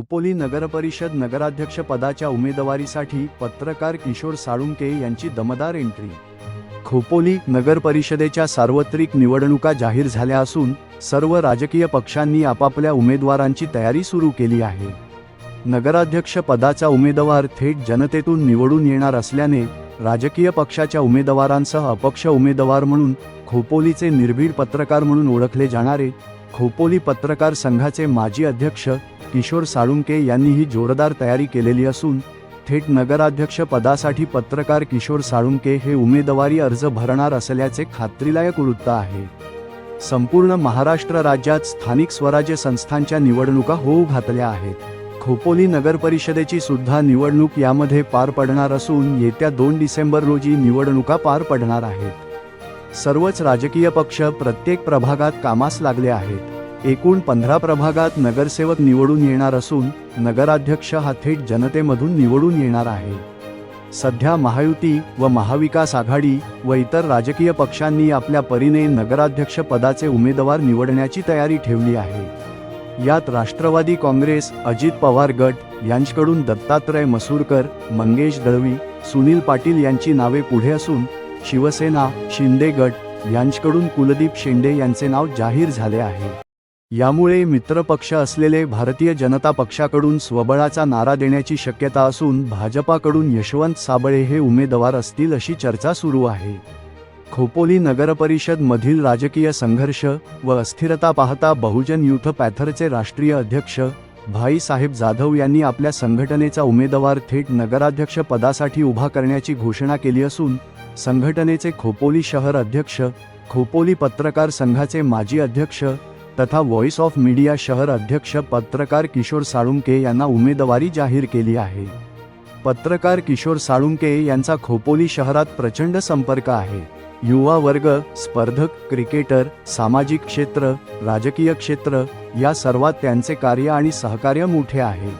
खोपोली नगरपरिषद नगराध्यक्षपदाच्या उमेदवारीसाठी पत्रकार किशोर साळुंके यांची दमदार एंट्री. खोपोली नगरपरिषदेच्या सार्वत्रिक निवडणुका जाहीर झाल्या असून सर्व राजकीय पक्षांनी आपापल्या उमेदवारांची तयारी सुरू केली आहे. नगराध्यक्ष पदाचा उमेदवार थेट जनतेतून निवडून येणार असल्याने राजकीय पक्षाच्या उमेदवारांसह अपक्ष उमेदवार म्हणून खोपोलीचे निर्भीड पत्रकार म्हणून ओळखले जाणारे खोपोली पत्रकार संघाचे माजी अध्यक्ष किशोर साळुंके यांनीही जोरदार तयारी केलेली असून थेट नगराध्यक्ष पदासाठी पत्रकार किशोर साळुंके हे उमेदवारी अर्ज भरणार असल्याचे खात्रीलायक वृत्त आहे. संपूर्ण महाराष्ट्र राज्यात स्थानिक स्वराज्य संस्थांच्या निवडणुका होऊ घातल्या आहेत. खोपोली नगरपरिषदेची सुद्धा निवडणूक यामध्ये पार पडणार असून येत्या दोन डिसेंबर रोजी निवडणुका पार पडणार आहेत. सर्वच राजकीय पक्ष प्रत्येक प्रभागात कामास लागले आहेत. एकूण पंधरा प्रभागात नगरसेवक निवडून येणार असून नगराध्यक्ष हा थेट जनतेमधून निवडून येणार आहे. सध्या महायुती व महाविकास आघाडी व इतर राजकीय पक्षांनी आपल्या परीने नगराध्यक्ष पदाचे उमेदवार निवडण्याची तयारी ठेवली आहे. यात राष्ट्रवादी काँग्रेस अजित पवार गट यांच्याकडून दत्तात्रय मसूरकर मंगेश दळवी सुनील पाटील यांची नावे पुढे असून शिवसेना शिंदे गट यांच्याकडून कुलदीप शेंडे यांचे नाव जाहीर झाले आहे. यामुळे मित्रपक्ष असलेले भारतीय जनता पक्षाकडून स्वबळाचा नारा देण्याची शक्यता असून भाजपाकडून यशवंत साबळे हे उमेदवार असतील अशी चर्चा सुरू आहे. खोपोली नगरपरिषद मधील राजकीय संघर्ष व अस्थिरता पाहता बहुजन युथ पॅथरचे राष्ट्रीय अध्यक्ष भाईसाहेब जाधव यांनी आपल्या संघटनेचा उमेदवार थेट नगराध्यक्ष पदासाठी उभा करण्याची घोषणा केली असून संघटनेचे खोपोली शहर अध्यक्ष खोपोली पत्रकार संघाचे माजी अध्यक्ष तथा व्हॉइस ऑफ मीडिया शहर अध्यक्ष पत्रकार किशोर साळुंके यांना उमेदवारी जाहीर केली आहे. पत्रकार किशोर साळुंके यांचा खोपोली शहरात प्रचंड संपर्क आहे. युवा वर्ग स्पर्धक क्रिकेटर सामाजिक क्षेत्र राजकीय क्षेत्र या सर्वात त्यांचे कार्य आणि सहकार्य मोठे आहे.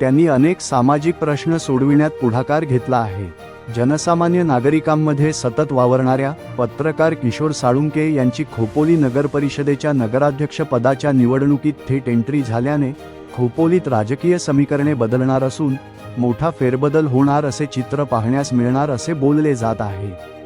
त्यांनी अनेक सामाजिक प्रश्न सोडविण्यात पुढाकार घेतला आहे. जनसामान्य नागरिकांमध्ये सतत वावरणाऱ्या पत्रकार किशोर साळुंके यांची खोपोली नगरपरिषदेच्या नगराध्यक्षपदाच्या निवडणुकीत थेट एंट्री झाल्याने खोपोलीत राजकीय समीकरणे बदलणार असून मोठा फेरबदल होणार असे चित्र पाहण्यास मिळणार असे बोलले जात आहे.